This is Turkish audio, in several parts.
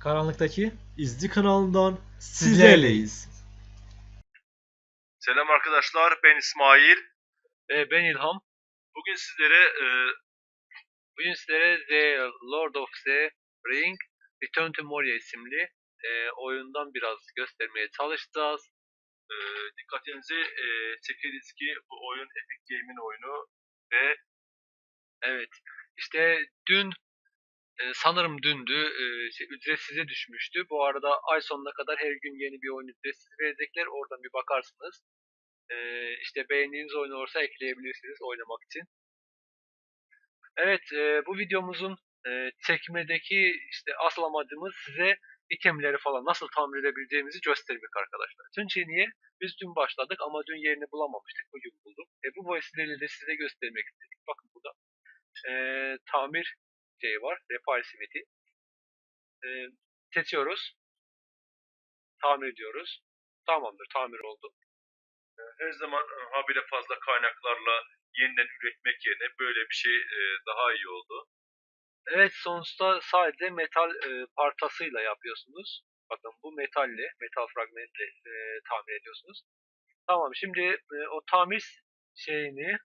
Karanlıktaki İzci kanalından sizlerleyiz. Selam arkadaşlar, ben İsmail. Ee, ben İlham. Bugün sizlere e, Bugün sizlere The Lord of the Ring Return to Moria isimli e, oyundan biraz göstermeye çalışacağız. e, dikkatinizi e, çekeriz ki bu oyun Epic Game'in oyunu ve Evet, işte dün e, sanırım dündü e, şey, ücretsize düşmüştü. Bu arada ay sonuna kadar her gün yeni bir oyun ücretsiz verecekler. Oradan bir bakarsınız. E, işte beğendiğiniz oyun olursa ekleyebilirsiniz oynamak için. Evet, e, bu videomuzun e, çekmedeki işte asıl amacımız size itemleri falan nasıl tamir edebileceğimizi göstermek arkadaşlar. Çünkü niye? Biz dün başladık ama dün yerini bulamamıştık. Bugün bulduk. E, bu vesileyle de size göstermek istedik. Bakın burada e, tamir şeyi var. Repair simiti. E, seçiyoruz. Tamir ediyoruz. Tamamdır. Tamir oldu. her zaman e, habire fazla kaynaklarla yeniden üretmek yerine böyle bir şey e, daha iyi oldu. Evet sonuçta sadece metal e, parçasıyla yapıyorsunuz. Bakın bu metalle, metal fragmentle e, tamir ediyorsunuz. Tamam şimdi e, o tamir şeyini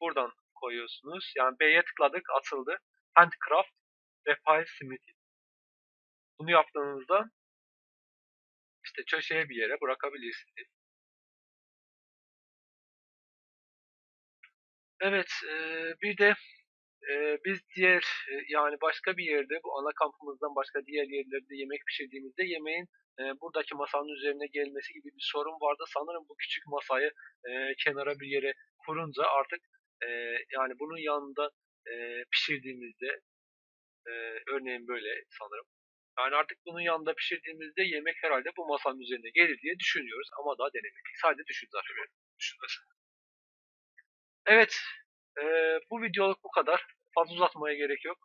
buradan koyuyorsunuz. Yani B'ye tıkladık açıldı. Handcraft Repair Smithy. Bunu yaptığınızda işte köşeye bir yere bırakabilirsiniz. Evet, e, bir de ee, biz diğer e, yani başka bir yerde bu ana kampımızdan başka diğer yerlerde yemek pişirdiğimizde yemeğin e, buradaki masanın üzerine gelmesi gibi bir sorun vardı. Sanırım bu küçük masayı e, kenara bir yere kurunca artık e, yani bunun yanında e, pişirdiğimizde e, örneğin böyle sanırım. Yani artık bunun yanında pişirdiğimizde yemek herhalde bu masanın üzerine gelir diye düşünüyoruz ama daha denemedik. Sadece düşünce aşaması. Evet, e, bu videoluk bu kadar. Fazla uzatmaya gerek yok.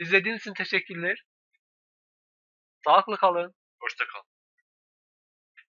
İzlediğiniz için teşekkürler. Sağlıklı kalın. Hoşça kalın.